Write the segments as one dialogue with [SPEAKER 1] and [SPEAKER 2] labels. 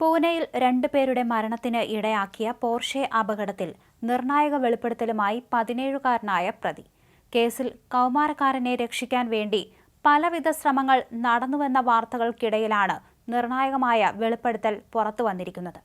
[SPEAKER 1] പൂനെയിൽ രണ്ടുപേരുടെ മരണത്തിന് ഇടയാക്കിയ പോർഷെ അപകടത്തിൽ നിർണായക വെളിപ്പെടുത്തലുമായി പതിനേഴുകാരനായ പ്രതി. കേസിൽ കൗമാരക്കാരനെ രക്ഷിക്കാൻ വേണ്ടി പലവിധ ശ്രമങ്ങൾ നടന്നുവെന്ന വാർത്തകൾക്കിടയിലാണ് നിർണായകമായ വെളിപ്പെടുത്തൽ പുറത്തു വന്നിരിക്കുന്നത്.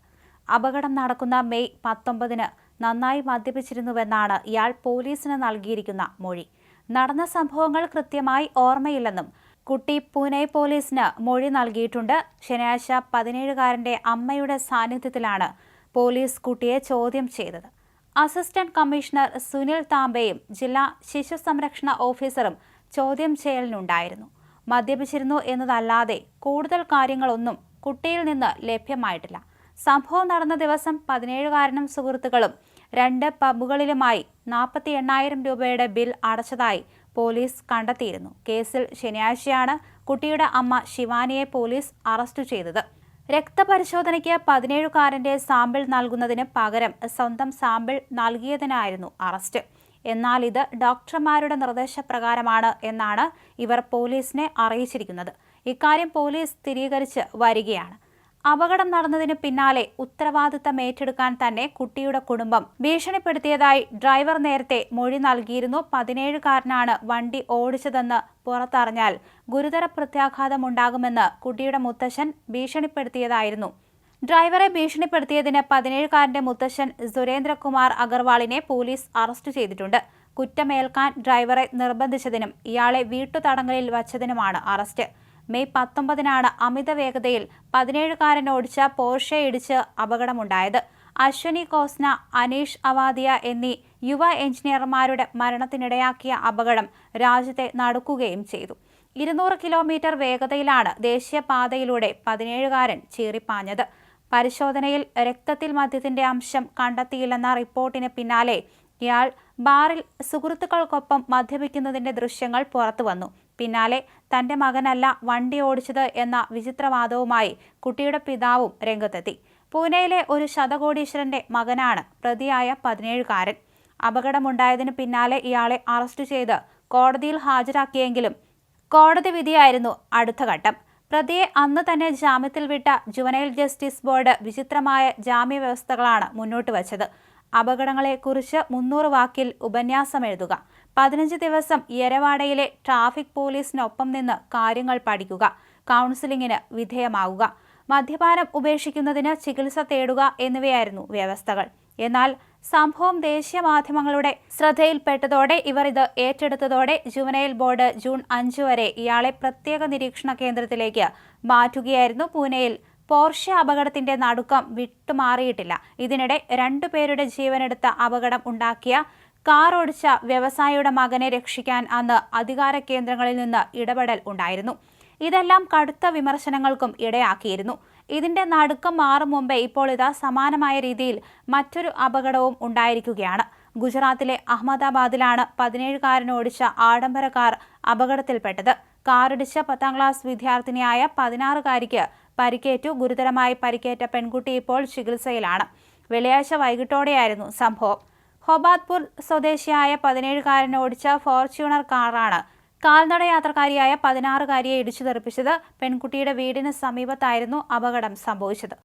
[SPEAKER 1] അപകടം നടക്കുന്ന മെയ് പത്തൊമ്പതിന് നന്നായി മദ്യപിച്ചിരുന്നുവെന്നാണ് ഇയാൾ പോലീസിന് നൽകിയിരിക്കുന്ന മൊഴി. നടന്ന സംഭവങ്ങൾ കൃത്യമായി ഓർമ്മയില്ലെന്നും കുട്ടി പൂനെ പോലീസിന് മൊഴി നൽകിയിട്ടുണ്ട്. ശനിയാഴ്ച പതിനേഴുകാരന്റെ അമ്മയുടെ സാന്നിധ്യത്തിലാണ് പോലീസ് കുട്ടിയെ ചോദ്യം ചെയ്തത്. അസിസ്റ്റന്റ് കമ്മീഷണർ സുനിൽ താംബെയും ജില്ലാ ശിശു സംരക്ഷണ ഓഫീസറും ചോദ്യം ചെയ്യലിനുണ്ടായിരുന്നു. മദ്യപിച്ചിരുന്നു എന്നതല്ലാതെ കൂടുതൽ കാര്യങ്ങളൊന്നും കുട്ടിയിൽ നിന്ന് ലഭ്യമായിട്ടില്ല. സംഭവം നടന്ന ദിവസം പതിനേഴുകാരനും സുഹൃത്തുക്കളും രണ്ട് പബ്ബുകളിലുമായി നാൽപ്പത്തി എണ്ണായിരം രൂപയുടെ ബിൽ അടച്ചതായി പോലീസ് കണ്ടെത്തിയിരുന്നു. കേസിൽ ശനിയാഴ്ചയാണ് കുട്ടിയുടെ അമ്മ ശിവാനിയെ പോലീസ് അറസ്റ്റ് ചെയ്തത്. രക്തപരിശോധനയ്ക്ക് പതിനേഴുകാരന്റെ സാമ്പിൾ നൽകുന്നതിന് പകരം സ്വന്തം സാമ്പിൾ നൽകിയതിനായിരുന്നു അറസ്റ്റ്. എന്നാൽ ഇത് ഡോക്ടർമാരുടെ നിർദ്ദേശപ്രകാരമാണ് എന്നാണ് ഇവർ പോലീസിനെ അറിയിച്ചിരിക്കുന്നത്. ഇക്കാര്യം പോലീസ് സ്ഥിരീകരിച്ച് വരികയാണ്. അപകടം നടന്നതിന് പിന്നാലെ ഉത്തരവാദിത്തം ഏറ്റെടുക്കാൻ തന്നെ കുട്ടിയുടെ കുടുംബം ഭീഷണിപ്പെടുത്തിയതായി ഡ്രൈവർ നേരത്തെ മൊഴി നൽകിയിരുന്നു. പതിനേഴുകാരനാണ് വണ്ടി ഓടിച്ചതെന്ന് പുറത്തറിഞ്ഞാൽ ഗുരുതര പ്രത്യാഘാതമുണ്ടാകുമെന്ന് കുട്ടിയുടെ മുത്തശ്ശൻ ഭീഷണിപ്പെടുത്തിയതായിരുന്നു. ഡ്രൈവറെ ഭീഷണിപ്പെടുത്തിയതിന് പതിനേഴുകാരന്റെ മുത്തശ്ശൻ സുരേന്ദ്രകുമാർ അഗർവാളിനെ പോലീസ് അറസ്റ്റ് ചെയ്തിട്ടുണ്ട്. കുറ്റമേൽക്കാൻ ഡ്രൈവറെ നിർബന്ധിച്ചതിനും ഇയാളെ വീട്ടുതടങ്കലിൽ വച്ചതിനുമാണ് അറസ്റ്റ്. മെയ് പത്തൊമ്പതിനാണ് അമിത വേഗതയിൽ പതിനേഴുകാരൻ ഓടിച്ച പോർഷെ ഇടിച്ച് അപകടമുണ്ടായത്. അശ്വനി കോസ്ന അനീഷ് അവാദിയ എന്നീ യുവ എഞ്ചിനീയർമാരുടെ മരണത്തിനിടയാക്കിയ അപകടം രാജ്യത്തെ നടക്കുകയും ചെയ്തു. ഇരുന്നൂറ് കിലോമീറ്റർ വേഗതയിലാണ് ദേശീയപാതയിലൂടെ പതിനേഴുകാരൻ ചീറിപ്പാഞ്ഞത്. പരിശോധനയിൽ രക്തത്തിൽ മദ്യത്തിന്റെ അംശം കണ്ടെത്തിയില്ലെന്ന റിപ്പോർട്ടിന് പിന്നാലെ ഇയാൾ ബാറിൽ സുഹൃത്തുക്കൾക്കൊപ്പം മദ്യപിക്കുന്നതിന്റെ ദൃശ്യങ്ങൾ പുറത്തുവന്നു. പിന്നാലെ തന്റെ മകനല്ല വണ്ടി ഓടിച്ചത് എന്ന വിചിത്രവാദവുമായി കുട്ടിയുടെ പിതാവും രംഗത്തെത്തി. പൂനെയിലെ ഒരു ശതകോടീശ്വരന്റെ മകനാണ് പ്രതിയായ പതിനേഴുകാരൻ. അപകടമുണ്ടായതിന് പിന്നാലെ ഇയാളെ അറസ്റ്റ് ചെയ്ത് കോടതിയിൽ ഹാജരാക്കിയെങ്കിലും കോടതി വിധിയായിരുന്നു അടുത്ത ഘട്ടം. പ്രതിയെ അന്ന് തന്നെ ജാമ്യത്തിൽ വിട്ട ജുവനൈൽ ജസ്റ്റിസ് ബോർഡ് വിചിത്രമായ ജാമ്യ വ്യവസ്ഥകളാണ് മുന്നോട്ട് വച്ചത് അപകടങ്ങളെക്കുറിച്ച് മുന്നൂറ് വാക്കിൽ ഉപന്യാസം എഴുതുക പതിനഞ്ച് ദിവസം യരവാടയിലെ ട്രാഫിക് പോലീസിനൊപ്പം നിന്ന് കാര്യങ്ങൾ പഠിക്കുക. കൗൺസിലിങ്ങിന് വിധേയമാവുക. മദ്യപാനം ഉപേക്ഷിക്കുന്നതിന് ചികിത്സ തേടുക എന്നിവയായിരുന്നു വ്യവസ്ഥകൾ. എന്നാൽ സംഭവം ദേശീയ മാധ്യമങ്ങളുടെ ശ്രദ്ധയിൽപ്പെട്ടതോടെ ഇവർ ഇത് ഏറ്റെടുത്തതോടെ ജുവനൈൽ ബോർഡ് ജൂൺ അഞ്ച് വരെ ഇയാളെ പ്രത്യേക നിരീക്ഷണ കേന്ദ്രത്തിലേക്ക് മാറ്റുകയായിരുന്നു പൂനെയിൽ പോർഷ അപകടത്തിന്റെ നടുക്കം വിട്ടുമാറിയിട്ടില്ല. ഇതിനിടെ രണ്ടു പേരുടെ ജീവനെടുത്ത അപകടം ഉണ്ടാക്കിയ കാർ ഓടിച്ച വ്യവസായിയുടെ മകനെ രക്ഷിക്കാൻ അന്ന് അധികാര കേന്ദ്രങ്ങളിൽ നിന്ന് ഇടപെടൽ ഉണ്ടായിരുന്നു. ഇതെല്ലാം കടുത്ത വിമർശനങ്ങൾക്കും ഇടയാക്കിയിരുന്നു. ഇതിന്റെ നടുക്കം മാറും മുമ്പേ ഇപ്പോൾ ഇതാ സമാനമായ രീതിയിൽ മറ്റൊരു അപകടവും ഉണ്ടായിരിക്കുകയാണ്. ഗുജറാത്തിലെ അഹമ്മദാബാദിലാണ് പതിനേഴുകാരൻ ഓടിച്ച ആഡംബര കാർ അപകടത്തിൽപ്പെട്ടത്. കാറിടിച്ച പത്താം ക്ലാസ് വിദ്യാർത്ഥിനിയായ പതിനാറുകാരിക്ക് പരിക്കേറ്റു. ഗുരുതരമായി പരിക്കേറ്റ പെൺകുട്ടി ഇപ്പോൾ ചികിത്സയിലാണ്. വെള്ളിയാഴ്ച വൈകിട്ടോടെയായിരുന്നു സംഭവം. ഹൊബാത്പൂർ സ്വദേശിയായ പതിനേഴുകാരൻ ഓടിച്ച ഫോർച്യൂണർ കാറാണ് കാൽനട യാത്രക്കാരിയായ പതിനാറുകാരിയെ ഇടിച്ചു തെറിപ്പിച്ചത് പെൺകുട്ടിയുടെ വീടിന് സമീപത്തായിരുന്നു അപകടം സംഭവിച്ചത്.